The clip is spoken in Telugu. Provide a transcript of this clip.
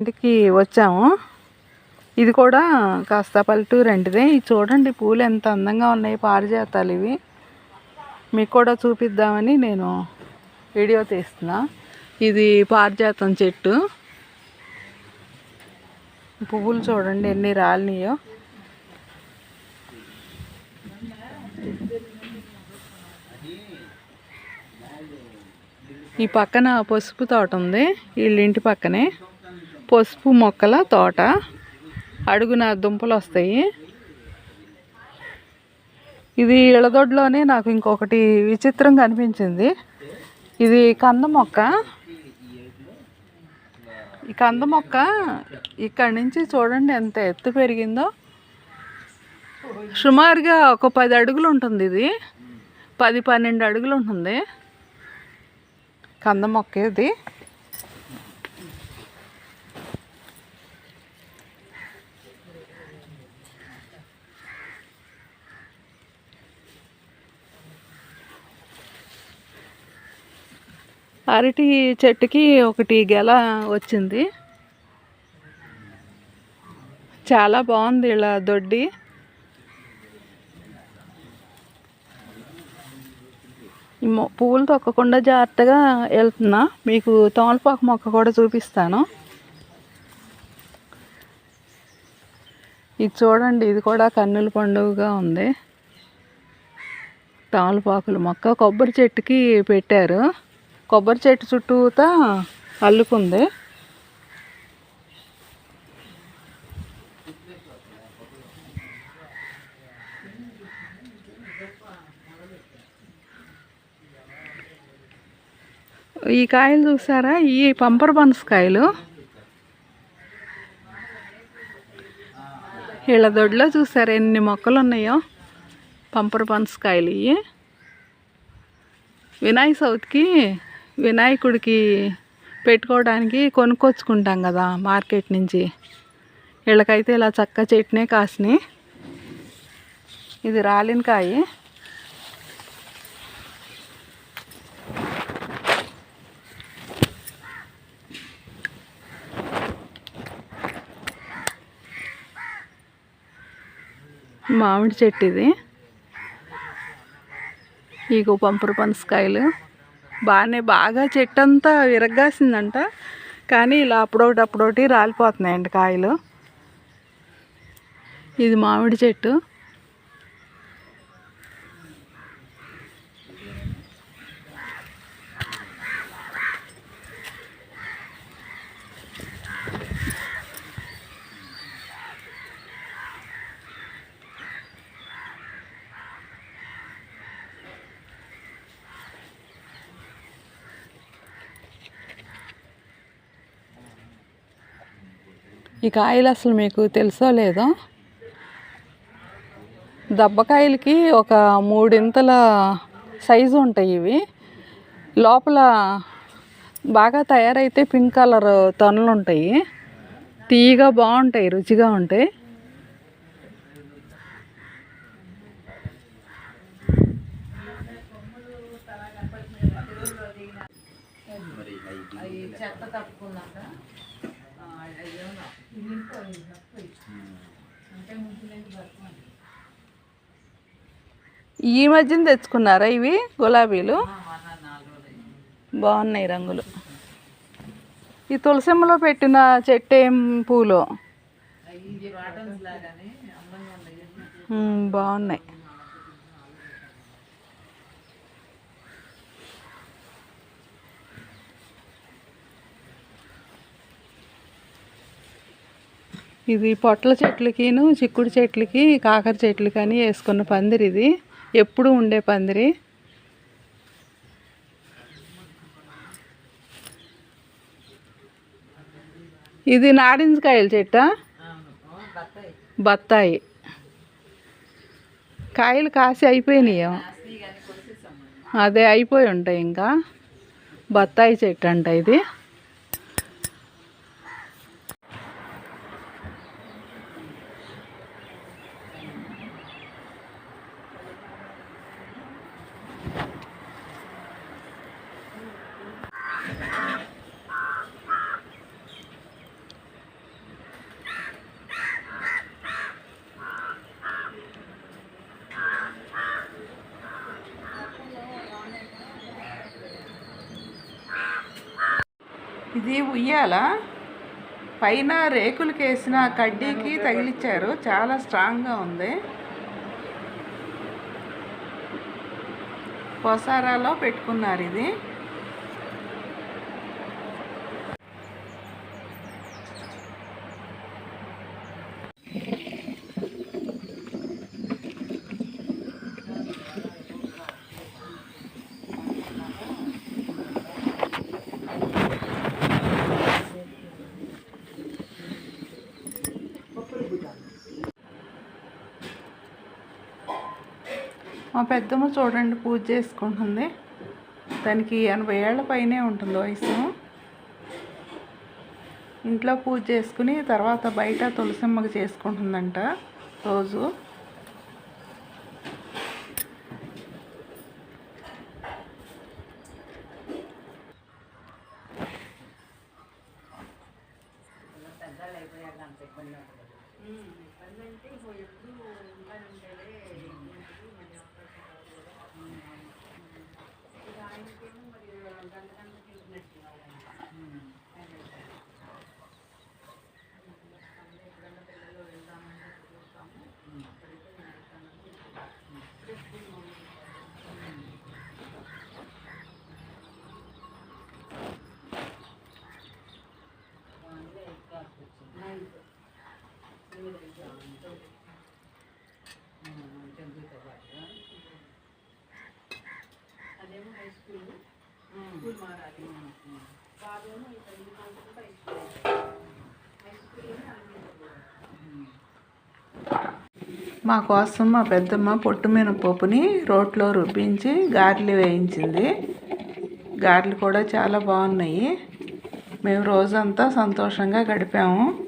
ఇంటికి వచ్చాము. ఇది కూడా కాస్త పల్లెటూరంటిదే ఇది చూడండి పూలు ఎంత అందంగా ఉన్నాయి పారిజాతాలు ఇవి. మీకు కూడా చూపిద్దామని నేను వీడియో తీస్తున్నా. ఇది పారిజాతం చెట్టు. పువ్వులు చూడండి ఎన్ని రాలినాయో. ఈ పక్కన పసుపు తోట ఉంది. వీళ్ళ ఇంటి పక్కనే. పసుపు మొక్కల తోట. అడుగున దుంపలు వస్తాయి. ఇది ఇళ్ళదొడ్లోనే నాకు ఇంకొకటి విచిత్రంగా అనిపించింది ఇది కంద మొక్క. ఈ కంద మొక్క ఇక్కడి నుంచి చూడండి ఎంత ఎత్తు పెరిగిందో. సుమారుగా ఒక పది అడుగులు ఉంటుంది ఇది. పది పన్నెండు అడుగులు ఉంటుంది. కంద మొక్క ఇది. అరటి చెట్టుకి ఒకటి గెల వచ్చింది. చాలా బాగుంది ఇలా దొడ్డి. మొ- పువ్వులు తొక్కకుండా జాగ్రత్తగా వెళ్తున్నా. మీకు తమలపాకు మొక్క కూడా చూపిస్తాను. ఇది చూడండి ఇది కూడా కన్నుల పండుగగా ఉంది. తమలపాకుల మొక్క కొబ్బరి చెట్టుకి పెట్టారు. కొబ్బరి చెట్టు చుట్టూతా అల్లుకుంది. ఈ కాయలు చూసారా? ఈ పంపర్ బన్స్ కాయలు. వీళ్ళ దొడ్లో చూసారా ఎన్ని మొక్కలు ఉన్నాయో? పంపర్ బన్స్ కాయలు ఇవి వినాయక చవితికి వినాయకుడికి పెట్టుకోవడానికి కొనుక్కొచ్చుకుంటాం కదా మార్కెట్ నుంచి. వీళ్ళకైతే ఇలా చక్క చెట్నే కాసినాయి. ఇది రాలిన కాయ. మామిడి చెట్టు ఇది. ఇగో పంపురు పనసకాయలు బాగానే బాగా చెట్టు అంతా విరగ్గాసిందంట. కానీ ఇలా అప్పుడొకటి అప్పుడొకటి రాలిపోతున్నాయండి కాయలు. ఇది మామిడి చెట్టు. ఈ కాయలు అసలు మీకు తెలుసో లేదో? దబ్బకాయలకి ఒక మూడింతల సైజు ఉంటాయి ఇవి. లోపల బాగా తయారైతే పింక్ కలర్ తొనలు ఉంటాయి. తీయగా బాగుంటాయి రుచిగా ఉంటాయి. ఈ మధ్యన తెచ్చుకున్నారా ఇవి గులాబీలు? బాగున్నాయి రంగులు. ఈ తులసిమ్మలో పెట్టిన చెట్టు ఏం పూలు బాగున్నాయి. ఇది పొట్ల చెట్లకిను చిక్కుడు చెట్లకి కాకర చెట్లకి అని వేసుకున్న పందిరి ఇది. ఎప్పుడు ఉండే పందిరి. ఇది నారింజకాయల చెట్ట? బత్తాయి. కాయలు కాసి అయిపోయినాయి? అదే అయిపోయి ఉంటాయి ఇంకా. బత్తాయి చెట్టు అంట ఇది. ఇది ఉయ్యాల? పైన రేకులకి వేసిన కడ్డీకి తగిలిచ్చారు. చాలా స్ట్రాంగ్గా ఉంది. పొసారాలో పెట్టుకున్నారు ఇది. మా పెద్దమ్మ చూడండి పూజ చేసుకుంటుంది. దానికి ఎనభై ఏళ్ళ పైనే ఉంటుంది వయసు. ఇంట్లో పూజ చేసుకుని తర్వాత బయట తులసమ్మకి చేసుకుంటుందంట రోజు. మా కోసం మా పెద్దమ్మ పొట్టు మినపప్పుని రోట్లో రుబ్బించి గారెలు వేయించింది. గారెలు కూడా చాలా బాగున్నాయి. మేము రోజంతా సంతోషంగా గడిపాము.